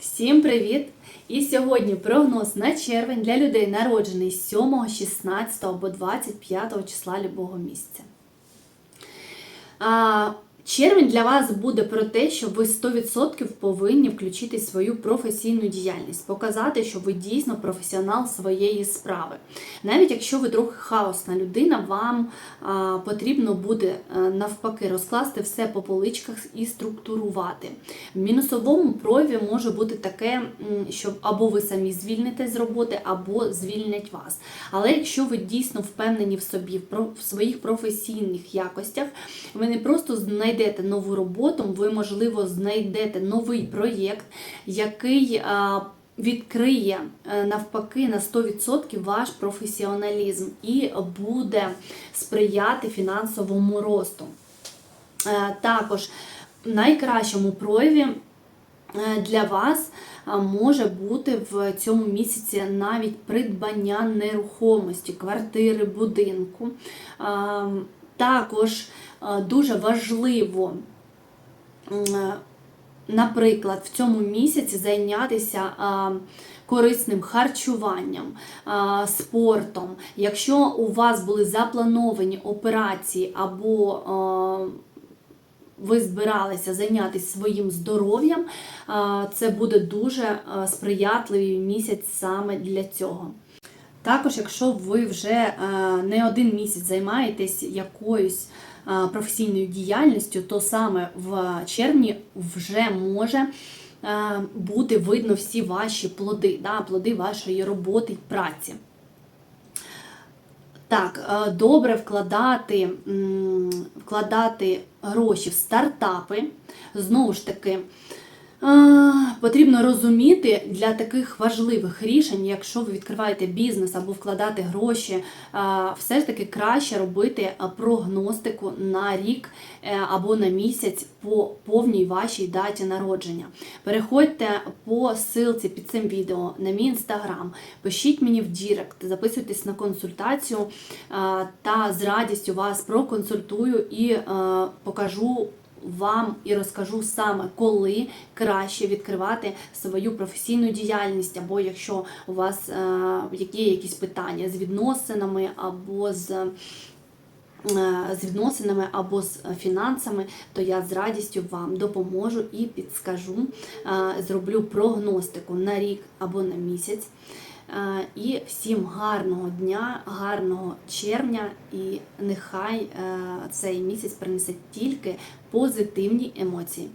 Всім привіт! І сьогодні прогноз на червень для людей, народжених 7, 16 або 25 числа любого місяця. Червень для вас буде про те, що ви 100% повинні включити свою професійну діяльність, показати, що ви дійсно професіонал своєї справи. Навіть якщо ви трохи хаосна людина, вам а, потрібно буде а, навпаки розкласти все по поличках і структурувати. В мінусовому прояві може бути таке, що або ви самі звільнитесь з роботи, або звільнять вас. Але якщо ви дійсно впевнені в собі, в своїх професійних якостях, ви не просто знайдете нову роботу, ви, можливо, знайдете новий проєкт, який відкриє е, навпаки на 100% ваш професіоналізм і буде сприяти фінансовому росту. Е, Також в найкращому прояві е, для вас може бути в цьому місяці навіть придбання нерухомості, квартири, будинку. Також дуже важливо, е, наприклад, в цьому місяці зайнятися корисним харчуванням, спортом. Якщо у вас були заплановані операції або ви збиралися зайнятися своїм здоров'ям, це буде дуже сприятливий місяць саме для цього. Також, якщо ви вже е, не один місяць займаєтесь якоюсь е, професійною діяльністю, то саме в червні вже може е, бути видно всі ваші плоди, да, плоди вашої роботи й праці. Так, добре вкладати, вкладати гроші в стартапи. Знову ж таки, потрібно розуміти для таких важливих рішень, якщо ви відкриваєте бізнес або вкладати гроші, все ж таки краще робити прогностику на рік е, або на місяць по повній вашій даті народження. Переходьте по ссылці під цим відео на мій інстаграм, пишіть мені в Дірект, записуйтесь на консультацію та з радістю вас проконсультую і е, покажу вам і розкажу саме, коли краще відкривати свою професійну діяльність, або якщо у вас е, є якісь питання з відносинами або з. Е, З відносинами або з фінансами, то я з радістю вам допоможу і підскажу, е, зроблю прогностику на рік або на місяць. Е, І всім гарного дня, гарного червня, і нехай цей місяць принесе тільки позитивні емоції.